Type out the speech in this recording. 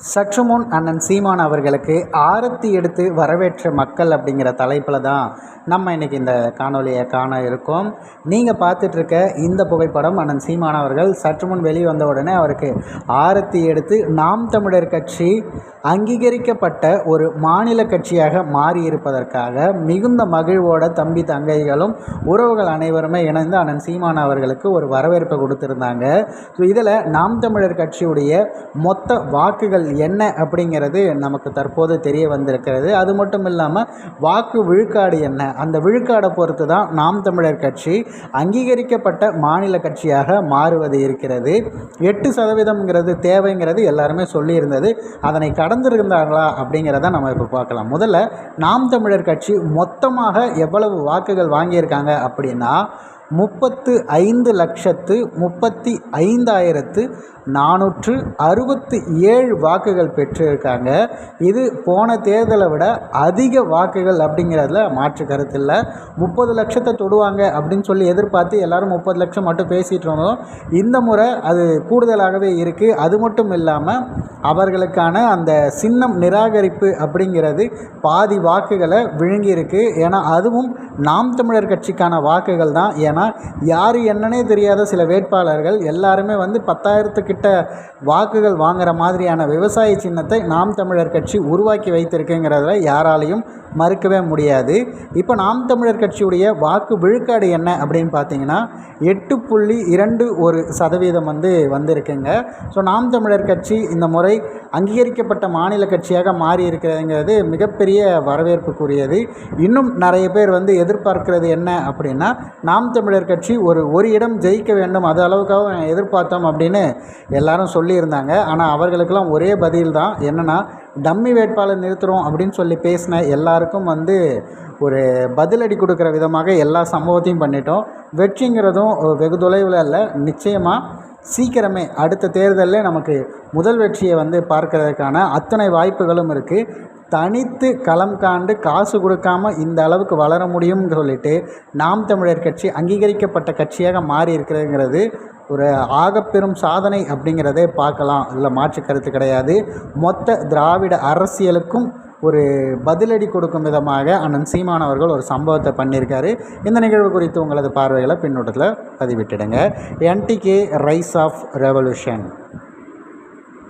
சற்று முன் அண்ணன் சீமான் அவர்களுக்கு ஆரத்தி எடுத்து வரவேற்ற மக்கள் அப்படிங்கிற தலைப்பில் தான் நம்ம இன்றைக்கி இந்த காணொலியை காண இருக்கோம். நீங்கள் பார்த்துட்ருக்க இந்த புகைப்படம் அண்ணன் சீமான் அவர்கள் சற்று முன் வந்த உடனே அவருக்கு ஆரத்தி எடுத்து நாம் தமிழர் கட்சி அங்கீகரிக்கப்பட்ட ஒரு மாநில கட்சியாக மாறி இருப்பதற்காக மிகுந்த மகிழ்வோட தம்பி தங்கைகளும் உறவுகள் அனைவருமே இணைந்து அண்ணன் சீமான் அவர்களுக்கு ஒரு வரவேற்பை கொடுத்துருந்தாங்க. ஸோ இதில் நாம் தமிழர் கட்சியுடைய மொத்த வாக்குகள் என்ன அப்படிங்கிறது நமக்கு தற்போது தெரிய வந்திருக்கிறது. அது மட்டும் இல்லாமல் வாக்கு விழுக்காடு என்ன? அந்த விழுக்காடை பொறுத்து தான் நாம் தமிழர் கட்சி அங்கீகரிக்கப்பட்ட மாநில கட்சியாக மாறுவது இருக்கிறது. எட்டு சதவீதம்ங்கிறது தேவைங்கிறது எல்லாருமே சொல்லியிருந்தது. அதனை கடந்திருந்தாங்களா அப்படிங்கிறத நம்ம இப்போ பார்க்கலாம். முதல்ல நாம் தமிழர் கட்சி மொத்தமாக எவ்வளவு வாக்குகள் வாங்கியிருக்காங்க அப்படின்னா முப்பத்து ஐந்து லட்சத்து முப்பத்தி ஐந்தாயிரத்து நானூற்று அறுபத்தி ஏழு வாக்குகள் பெற்றிருக்காங்க. இது போன தேர்தலை விட அதிக வாக்குகள் அப்படிங்கிறதுல மாற்று கருத்து இல்லை. முப்பது லட்சத்தை தொடுவாங்க அப்படின்னு சொல்லி எதிர்பார்த்து எல்லாரும் முப்பது லட்சம் மட்டும் பேசிகிட்டு இருந்தோம். இந்த முறை அது கூடுதலாகவே இருக்குது அது மட்டும் இல்லாமல் அவர்களுக்கான அந்த சின்னம் நிராகரிப்பு அப்படிங்கிறது பாதி வாக்குகளை விழுங்கியிருக்கு. ஏன்னா அதுவும் நாம் தமிழர் கட்சிக்கான வாக்குகள் தான். ஏன்னா யார் என்னன்னே தெரியாத சில வேட்பாளர்கள் எல்லாருமே வந்து பத்தாயிரத்துக்கிட்ட வாக்குகள் வாங்குற மாதிரியான விவசாய சின்னத்தை நாம் தமிழர் கட்சி உருவாக்கி வைத்திருக்குங்கிறதுல யாராலையும் மறுக்கவே முடியாது. இப்போ நாம் தமிழர் கட்சியுடைய வாக்கு விழுக்காடு என்ன? அப்படின்னு பார்த்தீங்கன்னா எட்டு புள்ளி இரண்டு ஒரு சதவீதம் வந்து வந்திருக்குங்க. ஸோ நாம் தமிழர் கட்சி இந்த முறை அங்கீகரிக்கப்பட்ட மாநில கட்சியாக மாறி இருக்கிறதுங்கிறது மிகப்பெரிய வரவேற்புக்குரியது. இன்னும் நிறைய பேர் வந்து எதிர்பார்க்கிறது என்ன அப்படின்னா நாம் தமிழர் கட்சி ஒரு ஒரு இடம் ஜெயிக்க வேண்டும் அது அளவுக்காக எதிர்பார்த்தோம் அப்படின்னு எல்லாரும் சொல்லியிருந்தாங்க. ஆனால் அவர்களுக்கெல்லாம் ஒரே பதில் தான் என்னென்னா டம்மி வேட்பாளர் நிறுத்துகிறோம் அப்படின்னு சொல்லி பேசின எல்லாருக்கும் வந்து ஒரு பதிலடி கொடுக்குற விதமாக எல்லா சம்பவத்தையும் பண்ணிட்டோம். வெற்றிங்கிறதும் வெகு தொலைவில் இல்லை நிச்சயமாக சீக்கிரமே அடுத்த தேர்தலில் நமக்கு முதல் வெற்றியை வந்து பார்க்கறதுக்கான அத்தனை வாய்ப்புகளும் இருக்குது தனித்து களம் காண்டு காசு கொடுக்காம இந்த அளவுக்கு வளர முடியும்னு சொல்லிட்டு நாம் தமிழர் கட்சி அங்கீகரிக்கப்பட்ட கட்சியாக மாறி இருக்கிறதுங்கிறது ஒரு ஆகப்பெரும் சாதனை அப்படிங்கிறதே பார்க்கலாம். இல்லை மாற்று கருத்து கிடையாது. மொத்த திராவிட அரசியலுக்கும் ஒரு பதிலடி கொடுக்கும் விதமாக அண்ணன் சீமான் அவர்கள் ஒரு சம்பவத்தை பண்ணியிருக்காரு. இந்த நிகழ்வு குறித்து உங்களது பார்வைகளை பின்னோட்டத்தில் பதிவிட்டுடுங்க. NTK rise of revolution